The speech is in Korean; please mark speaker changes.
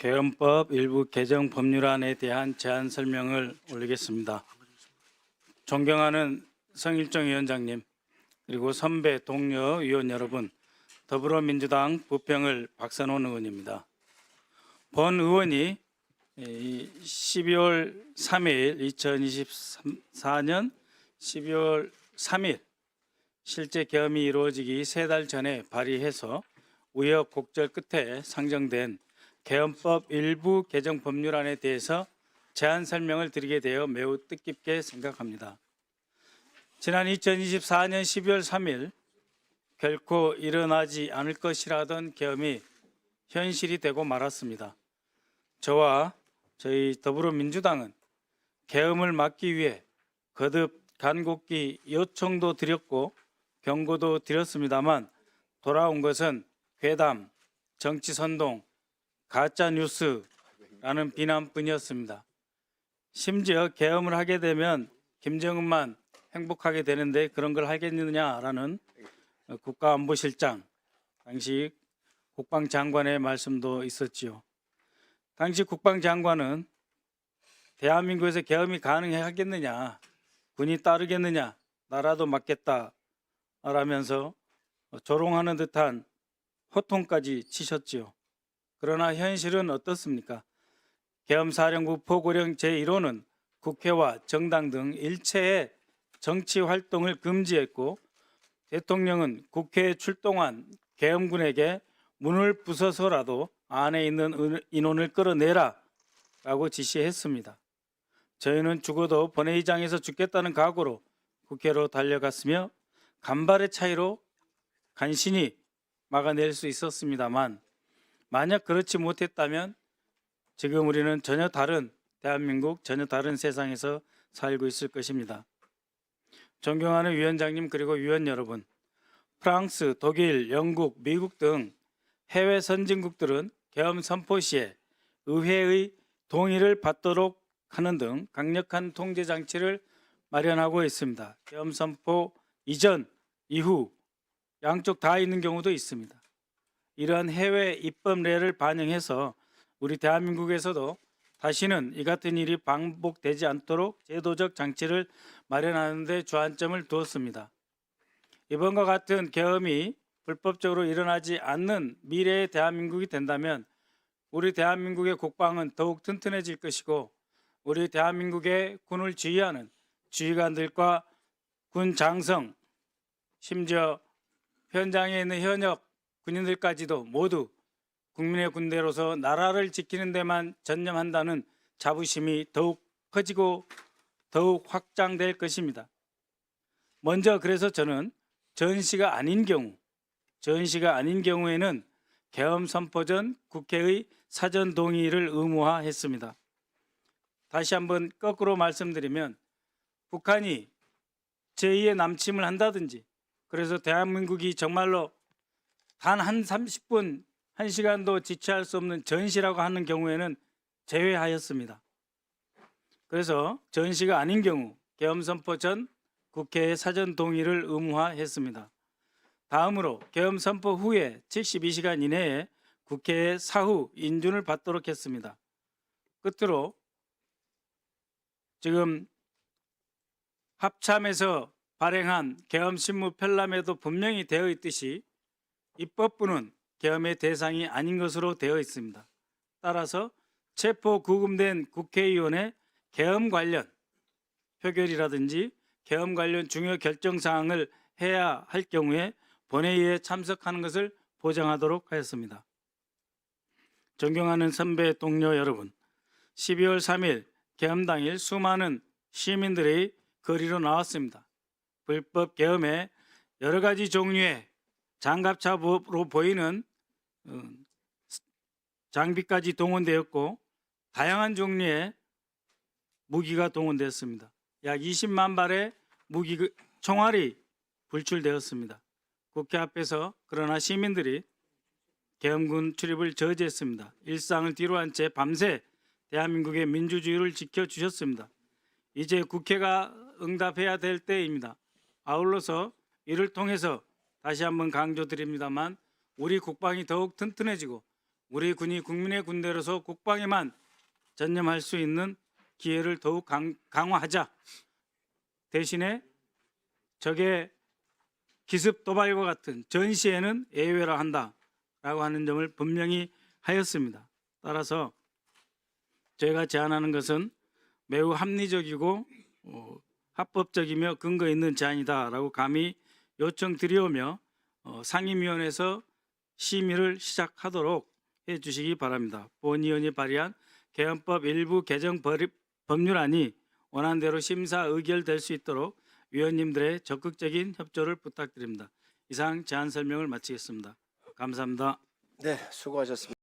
Speaker 1: 개헌법 일부 개정 법률안에 대한 제안 설명을 올리겠습니다. 존경하는 성일정 위원장님 그리고 선배 동료 위원 여러분 더불어민주당 부평을 박선원 의원입니다. 본 의원이 이 12월 3일 2024년 12월 3일 실제 계엄이 이루어지기 세 달 전에 발의해서 우여곡절 끝에 상정된 개헌법 일부 개정 법률안에 대해서 제안 설명을 드리게 되어 매우 뜻깊게 생각합니다. 지난 2024년 12월 3일 결코 일어나지 않을 것이라던 계엄이 현실이 되고 말았습니다. 저와 저희 더불어민주당은 계엄을 막기 위해 거듭 간곡히 요청도 드렸고 경고도 드렸습니다만 돌아온 것은 괴담, 정치 선동, 가짜 뉴스라는 비난뿐이었습니다. 심지어 계엄을 하게 되면 김정은만 행복하게 되는데 그런 걸 하겠느냐라는 어, 국가안보실장 당시 국방장관의 말씀도 있었지요. 당시 국방장관은 대한민국에서 계엄이 가능하겠느냐, 군이 따르겠느냐, 나라도 맡겠다 라면서 조롱하는 듯한 호통까지 치셨지요. 그러나 현실은 어떻습니까? 계엄사령부 포고령 제1호는 국회와 정당 등 일체의 정치 활동을 금지했고 대통령은 국회에 출동한 계엄군에게 문을 부숴서라도 안에 있는 은- 인원을 끌어내라 라고 지시했습니다. 저희는 죽어도 본회의장에서 죽겠다는 각오로 국회로 달려갔으며 간발의 차이로 간신히 막아낼 수 있었습니다만 만약 그렇지 못했다면 지금 우리는 전혀 다른 대한민국 전혀 다른 세상에서 살고 있을 것입니다. 존경하는 위원장님 그리고 위원 여러분, 프랑스, 독일, 영국, 미국 등 해외 선진국들은 계엄 선포 시에 의회의 동의를 받도록 하는 등 강력한 통제 장치를 마련하고 있습니다. 계엄 선포 이전, 이후 양쪽 다 있는 경우도 있습니다. 이러한 해외 입법례를 반영해서 우리 대한민국에서도 다시는 이 같은 일이 반복되지 않도록 제도적 장치를 마련하는 데 주안점을 두었습니다. 이번과 같은 계엄이 불법적으로 일어나지 않는 미래의 대한민국이 된다면 우리 대한민국의 국방은 더욱 튼튼해질 것이고 우리 대한민국의 군을 지휘하는 지휘관들과 군 장성 심지어 현장에 있는 현역 군인들까지도 모두 국민의 군대로서 나라를 지키는 데만 전념한다는 자부심이 더욱 커지고 더욱 확장될 것입니다. 먼저 그래서 저는 전시가 아닌 경우, 전시가 아닌 경우에는 계엄 선포 전 국회의 사전 동의를 의무화했습니다. 다시 한번 거꾸로 말씀드리면 북한이 제2의 남침을 한다든지 그래서 대한민국이 정말로 단 한 30분, 1시간도 지체할 수 없는 전시라고 하는 경우에는 제외하였습니다. 그래서 전시가 아닌 경우 계엄 선포 전 국회의 사전 동의를 의무화했습니다. 다음으로 계엄 선포 후에 72시간 이내에 국회의 사후 인준을 받도록 했습니다. 끝으로 지금 합참에서 발행한 계엄 신무 편람에도 분명히 되어 있듯이 입법부는 계엄의 대상이 아닌 것으로 되어 있습니다. 따라서 체포 구금된 국회의원의 계엄 관련 표결이라든지 계엄 관련 중요 결정 사항을 해야 할 경우에 본회의에 참석하는 것을 보장하도록 하였습니다. 존경하는 선배 동료 여러분, 12월 3일 계엄 당일 수많은 시민들이 거리로 나왔습니다. 불법 계엄에 여러 가지 종류의 장갑차로 보이는 어, 장비까지 동원되었고 다양한 종류의 무기가 동원되었습니다. 약 20만 발의 무기 그, 총알이 불출되었습니다. 국회 앞에서 그러나 시민들이 계엄군 출입을 저지했습니다. 일상을 뒤로한 채 밤새 대한민국의 민주주의를 지켜주셨습니다. 이제 국회가 응답해야 될 때입니다. 아울러서 이를 통해서 다시 한번 강조드립니다만 우리 국방이 더욱 튼튼해지고 우리 군이 국민의 군대로서 국방에만 전념할 수 있는 기회를 더욱 강, 강화하자. 대신에 적의 기습 도발과 같은 전시에는 예외라 한다라고 하는 점을 분명히 하였습니다. 따라서 제가 제안하는 것은 매우 합리적이고 어, 합법적이며 근거 있는 제안이다라고 감히 요청드리오며 어, 상임위원회에서 심의를 시작하도록 해주시기 바랍니다. 본 의원이 발의한 개헌법 일부 개정 법- 법률안이 원안대로 심사 의결될 수 있도록 위원님들의 적극적인 협조를 부탁드립니다. 이상 제안 설명을 마치겠습니다. 감사합니다.
Speaker 2: 네, 수고하셨습니다.